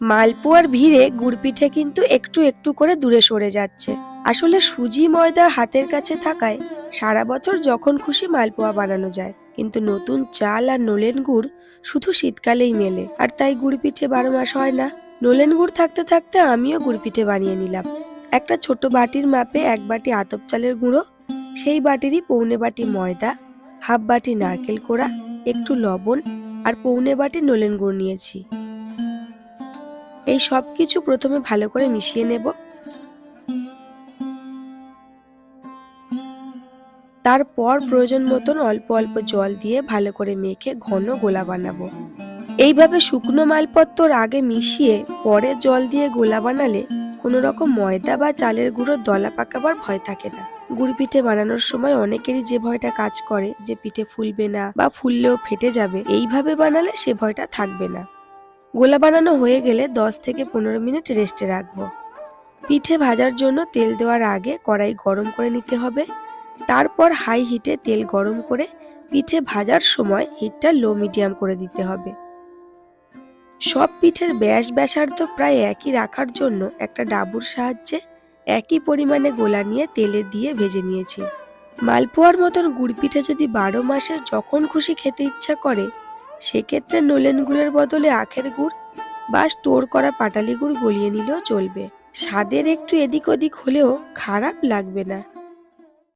মালপোয়ার ভিড়ে গুড়পিঠে কিন্তু একটু একটু করে দূরে সরে যাচ্ছে। আসলে সুজি ময়দা হাতের কাছে থাকায় সারা বছর যখন খুশি মালপোয়া বানানো যায়, কিন্তু নতুন চাল আর নলেন গুড় শুধু শীতকালেই মেলে। আর তাই গুড় পিঠে বারো মাস হয় না। নলেন গুড় থাকতে থাকতে আমিও গুড় পিঠে বানিয়ে নিলাম। একটা ছোট বাটির মাপে এক বাটি আতপ চালের গুঁড়ো, সেই বাটিরই পৌনে বাটি ময়দা, হাফ বাটি নারকেল কোড়া, একটু লবণ আর পৌনে বাটি নলেন গুড় নিয়েছি। এই সব কিছু প্রথমে ভালো করে মিশিয়ে নেব। তারপর প্রয়োজন মতন অল্প অল্প জল দিয়ে ভালো করে মেখে ঘন গোলা বানাবো। এইভাবে শুকনো মালপত্তর আগে মিশিয়ে পরে জল দিয়ে গোলা বানালে কোনো রকম ময়দা বা চালের গুঁড়ো দলা পাকাবার ভয় থাকে না। গুড় পিঠে বানানোর সময় অনেকেরই যে ভয়টা কাজ করে যে পিঠে ফুলবে না বা ফুললেও ফেটে যাবে, এইভাবে বানালে সে ভয়টা থাকবে না। গোলা বানানো হয়ে গেলে দশ থেকে পনেরো মিনিট রেস্টে রাখব। পিঠে ভাজার জন্য তেল দেওয়ার আগে কড়াই গরম করে নিতে হবে। তারপর হাই হিটে তেল গরম করে পিঠে ভাজার সময় হিটটা লো মিডিয়াম করে দিতে হবে। সব পিঠের ব্যাস ব্যাসার্ধ প্রায় একই রাখার জন্য একটা ডাবুর সাহায্যে একই পরিমাণে গোলা নিয়ে তেলে দিয়ে ভেজে নিয়েছি। মালপোয়ার মতন গুড় পিঠে যদি বারো মাসের যখন খুশি খেতে ইচ্ছা করে সেক্ষেত্রে নলেন গুড়ের বদলে আখের গুড় বা স্টোর করা পাটালি গুড় গলিয়ে নিলেও চলবে। স্বাদের একটু এদিক ওদিক হলেও খারাপ লাগবে না।